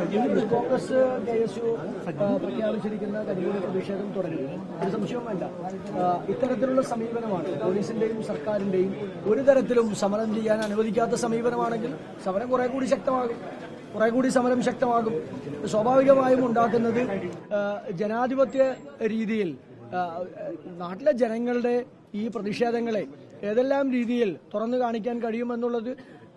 Congress K S U പ്രഖ്യാപിച്ചിരിക്കുന്ന കരിമൂല പ്രതിഷേധം തുടരും. ഒരു സംശയവും വേണ്ട. ഇത്തരത്തിലുള്ള സമീപനമാണ് പോലീസിന്റെയും സർക്കാരിന്റെയും ഒരു തരത്തിലും സമരം ചെയ്യാൻ അനുവദിക്കാത്ത സമീപനമാണെങ്കിൽ സമരം കുറെ കൂടി ശക്തമാകും. കുറെ കൂടി സമരം ശക്തമാകും. സ്വാഭാവികമായും ഉണ്ടാക്കുന്നത് ജനാധിപത്യ രീതിയിൽ നാട്ടിലെ ജനങ്ങളുടെ ഈ പ്രതിഷേധങ്ങളെ ഏതെല്ലാം രീതിയിൽ തുറന്നു കാണിക്കാൻ കഴിയുമെന്നുള്ളത്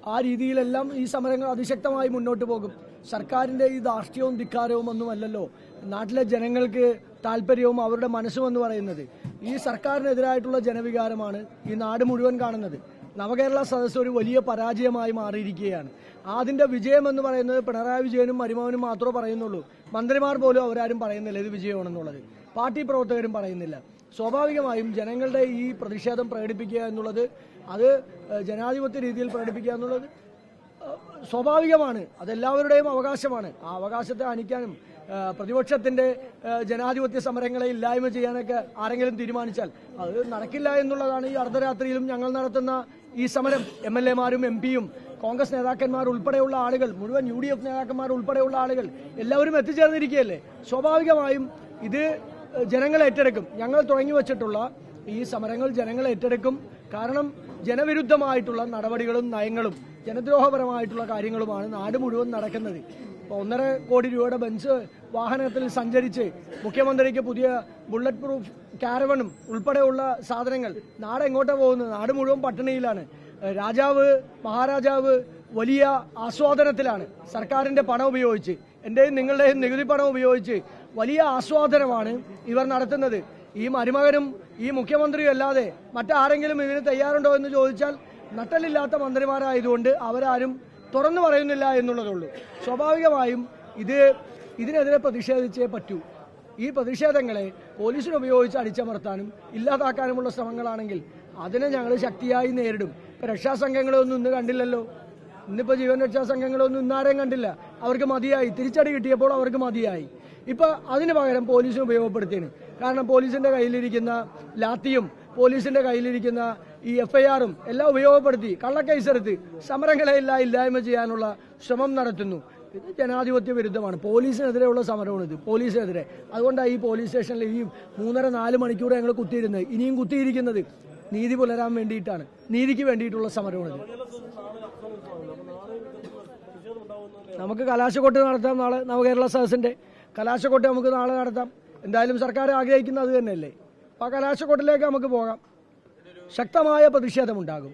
ആ രീതിയിലെല്ലാം ഈ സമരങ്ങൾ അതിശക്തമായി മുന്നോട്ട് പോകും. സർക്കാരിന്റെ ഈ ധാർഷ്ട്യവും ധിക്കാരവും ഒന്നുമല്ലല്ലോ. നാട്ടിലെ ജനങ്ങൾക്ക് താല്പര്യവും അവരുടെ മനസ്സും എന്ന് പറയുന്നത്. ഈ സർക്കാരിനെതിരായിട്ടുള്ള ജനവികാരമാണ് ഈ നാട് മുഴുവൻ കാണുന്നത്. നവകേരള സദസ്സ് ഒരു വലിയ പരാജയമായി മാറിയിരിക്കുകയാണ്. അതിന്റെ വിജയം എന്ന് പറയുന്നത് പിണറായി വിജയനും മരുമോനും മാത്രമേ പറയുന്നുള്ളൂ. മന്ത്രിമാർ പോലും അവരാരും പറയുന്നില്ല ഇത് വിജയമാണെന്നുള്ളത്. പാർട്ടി പ്രവർത്തകരും പറയുന്നില്ല. സ്വാഭാവികമായും ജനങ്ങളുടെ ഈ പ്രതിഷേധം പ്രകടിപ്പിക്കുക എന്നുള്ളത് അത് ജനാധിപത്യ രീതിയിൽ പ്രകടിപ്പിക്കുക എന്നുള്ളത് സ്വാഭാവികമാണ്. അതെല്ലാവരുടെയും അവകാശമാണ്. ആ അവകാശത്തെ ഹനിക്കാനും പ്രതിപക്ഷത്തിന്റെ ജനാധിപത്യ സമരങ്ങളെ ഇല്ലായ്മ ചെയ്യാനൊക്കെ ആരെങ്കിലും തീരുമാനിച്ചാൽ അത് നടക്കില്ല എന്നുള്ളതാണ് ഈ അർദ്ധരാത്രിയിലും ഞങ്ങൾ നടത്തുന്ന ഈ സമരം. എം എൽ എമാരും എം പിയും കോൺഗ്രസ് നേതാക്കന്മാർ ഉൾപ്പെടെയുള്ള ആളുകൾ മുഴുവൻ യു ഡി എഫ് നേതാക്കന്മാർ ഉൾപ്പെടെയുള്ള ആളുകൾ എല്ലാവരും എത്തിച്ചേർന്നിരിക്കുകയല്ലേ? സ്വാഭാവികമായും ഇത് ജനങ്ങൾ ഏറ്റെടുക്കും. ഞങ്ങൾ തുടങ്ങി വച്ചിട്ടുള്ള ഈ സമരങ്ങൾ ജനങ്ങൾ ഏറ്റെടുക്കും. കാരണം ജനവിരുദ്ധമായിട്ടുള്ള നടപടികളും നയങ്ങളും ജനദ്രോഹപരമായിട്ടുള്ള കാര്യങ്ങളുമാണ് നാട് മുഴുവൻ നടക്കുന്നത്. ഇപ്പോൾ ഒന്നര കോടി രൂപയുടെ ബെഞ്ച് വാഹനത്തിൽ സഞ്ചരിച്ച് മുഖ്യമന്ത്രിക്ക് പുതിയ ബുള്ളറ്റ് പ്രൂഫ് കാരവണും ഉൾപ്പെടെയുള്ള സാധനങ്ങൾ നാട് എങ്ങോട്ടാണ് പോകുന്നത്? നാട് മുഴുവൻ പട്ടിണിയിലാണ്. രാജാവ് മഹാരാജാവ് വലിയ ആസ്വാദനത്തിലാണ് സർക്കാരിന്റെ പണം ഉപയോഗിച്ച്. എന്റെയും നിങ്ങളുടെയും നികുതി പണം ഉപയോഗിച്ച് വലിയ ആസ്വാദനമാണ് ഇവർ നടത്തുന്നത്. ഈ മരുമകനും ഈ മുഖ്യമന്ത്രിയും അല്ലാതെ മറ്റാരെങ്കിലും ഇതിന് തയ്യാറുണ്ടോ എന്ന് ചോദിച്ചാൽ നട്ടലില്ലാത്ത മന്ത്രിമാരായതുകൊണ്ട് അവരാരും തുറന്നു പറയുന്നില്ല എന്നുള്ളതുള്ളൂ. സ്വാഭാവികമായും ഇത് ഇതിനെതിരെ പ്രതിഷേധിച്ചേ പറ്റൂ. ഈ പ്രതിഷേധങ്ങളെ പോലീസിനെ ഉപയോഗിച്ച് അടിച്ചമർത്താനും ഇല്ലാതാക്കാനുമുള്ള ശ്രമങ്ങളാണെങ്കിൽ അതിനെ ഞങ്ങൾ ശക്തിയായി നേരിടും. ഇപ്പൊ രക്ഷാസംഘങ്ങളൊന്നും ഇന്ന് കണ്ടില്ലല്ലോ. ഇന്നിപ്പോൾ ജീവൻ രക്ഷാ സംഘങ്ങളൊന്നും ഇന്നാരെയും കണ്ടില്ല. അവർക്ക് മതിയായി. തിരിച്ചടി കിട്ടിയപ്പോൾ അവർക്ക് മതിയായി. ഇപ്പൊ അതിന് പകരം പോലീസിനെ ഉപയോഗപ്പെടുത്തിയാണ് കാരണം പോലീസിന്റെ കയ്യിലിരിക്കുന്ന ലാത്തിയും പോലീസിന്റെ കയ്യിലിരിക്കുന്ന ഈ എഫ്ഐആറും എല്ലാം ഉപയോഗപ്പെടുത്തി കള്ളക്കേസെടുത്ത് സമരങ്ങളെ എല്ലാം ഇല്ലായ്മ ചെയ്യാനുള്ള ശ്രമം നടത്തുന്നു. ഇത് ജനാധിപത്യ വിരുദ്ധമാണ്. പോലീസിനെതിരെയുള്ള സമരമാണ് ഇത്. പോലീസിനെതിരെ. അതുകൊണ്ടാണ് ഈ പോലീസ് സ്റ്റേഷനിൽ ഈ മൂന്നര നാല് മണിക്കൂർ ഞങ്ങൾ കുത്തിയിരുന്നത്. ഇനിയും കുത്തിയിരിക്കുന്നത് നീതി പുലരാൻ വേണ്ടിയിട്ടാണ്. നീതിക്ക് വേണ്ടിയിട്ടുള്ള സമരമാണിത് നമുക്ക് കലാശക്കൊട്ട് നടത്താം നാളെ നവകേരള സദസ്സിന്റെ. കലാശക്കൊട്ട് നമുക്ക് നാളെ നടത്താം. എന്തായാലും സർക്കാർ ആഗ്രഹിക്കുന്നത് അത് തന്നെയല്ലേ? അപ്പോൾ ആ കലാശക്കൊട്ടിലേക്ക് നമുക്ക് പോകാം. ശക്തമായ പ്രതിഷേധമുണ്ടാകും.